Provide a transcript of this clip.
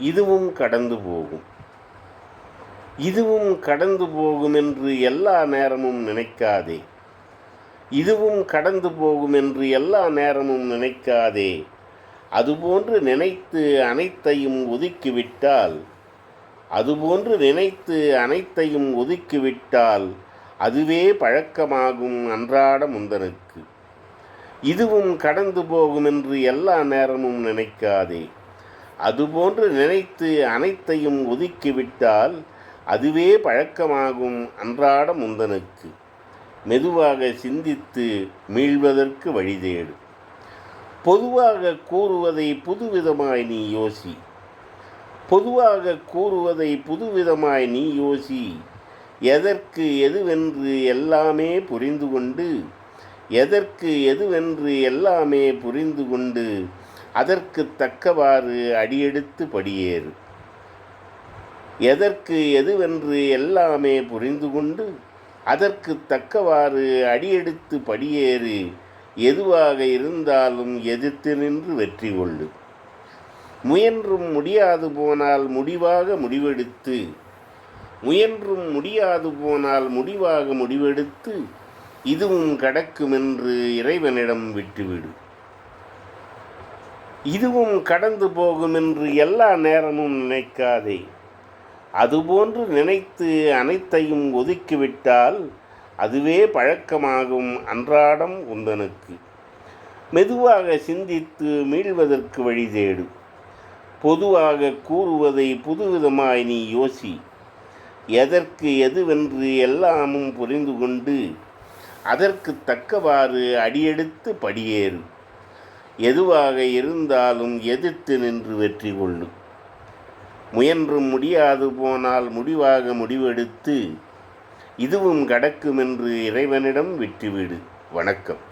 இதுவும் கடந்து போகும். இதுவும் கடந்து போகும் என்று எல்லா நேரமும் நினைக்காதே. இதுவும் கடந்து போகும் என்று எல்லா நேரமும் நினைக்காதே. அதுபோன்று நினைத்து அனைத்தையும் ஒதுக்கிவிட்டால் அதுபோன்று நினைத்து அனைத்தையும் ஒதுக்கிவிட்டால் அதுவே பழக்கமாகும் அன்றாட முந்தனுக்கு. இதுவும் கடந்து போகும் என்று எல்லா நேரமும் நினைக்காதே. அதுபோன்று நினைத்து அனைத்தையும் ஒதுக்கிவிட்டால் அதுவே பழக்கமாகும் அன்றாட முந்தனுக்கு. மெதுவாக சிந்தித்து மீள்வதற்கு வழி தேடு. பொதுவாக கூறுவதை புதுவிதமாய் நீ யோசி. பொதுவாக கூறுவதை புதுவிதமாய் நீ யோசி. எதற்கு எதுவென்று எல்லாமே புரிந்து கொண்டு எதற்கு எதுவென்று எல்லாமே புரிந்து கொண்டு அதற்கு தக்கவாறு அடியெடுத்து படியேறு. எதற்கு எதுவென்று எல்லாமே புரிந்து கொண்டு அதற்கு தக்கவாறு அடியெடுத்து படியேறு எதுவாக இருந்தாலும் எதிர்த்து நின்று வெற்றி கொள்ளு. முயன்றும் முடியாது போனால் முடிவாக முடிவெடுத்து முயன்றும் முடியாது போனால் முடிவாக முடிவெடுத்து இதுவும் கடக்குமென்று இறைவனிடம் விட்டுவிடு. இதுவும் கடந்து போகும் என்று எல்லா நேரமும் நினைக்காதே. அதுபோன்று நினைத்து அனைத்தையும் ஒதுக்கிவிட்டால் அதுவே பழக்கமாகும் அன்றாடம் உந்தனுக்கு. மெதுவாக சிந்தித்து மீள்வதற்கு வழி தேடு. பொதுவாக கூறுவதை புதுவிதமாய் நீ யோசி. எதற்கு எதுவென்று எல்லாமும் புரிந்து கொண்டு அதற்கு தக்கவாறு அடியெடுத்து படியேறு. எதுவாக இருந்தாலும் எதிர்த்து நின்று வெற்றி கொள்ளு. முயன்றும் முடியாது போனால் முடிவாக முடிவெடுத்து இதுவும் கடக்குமென்று இறைவனிடம் விட்டுவிடு. வணக்கம்.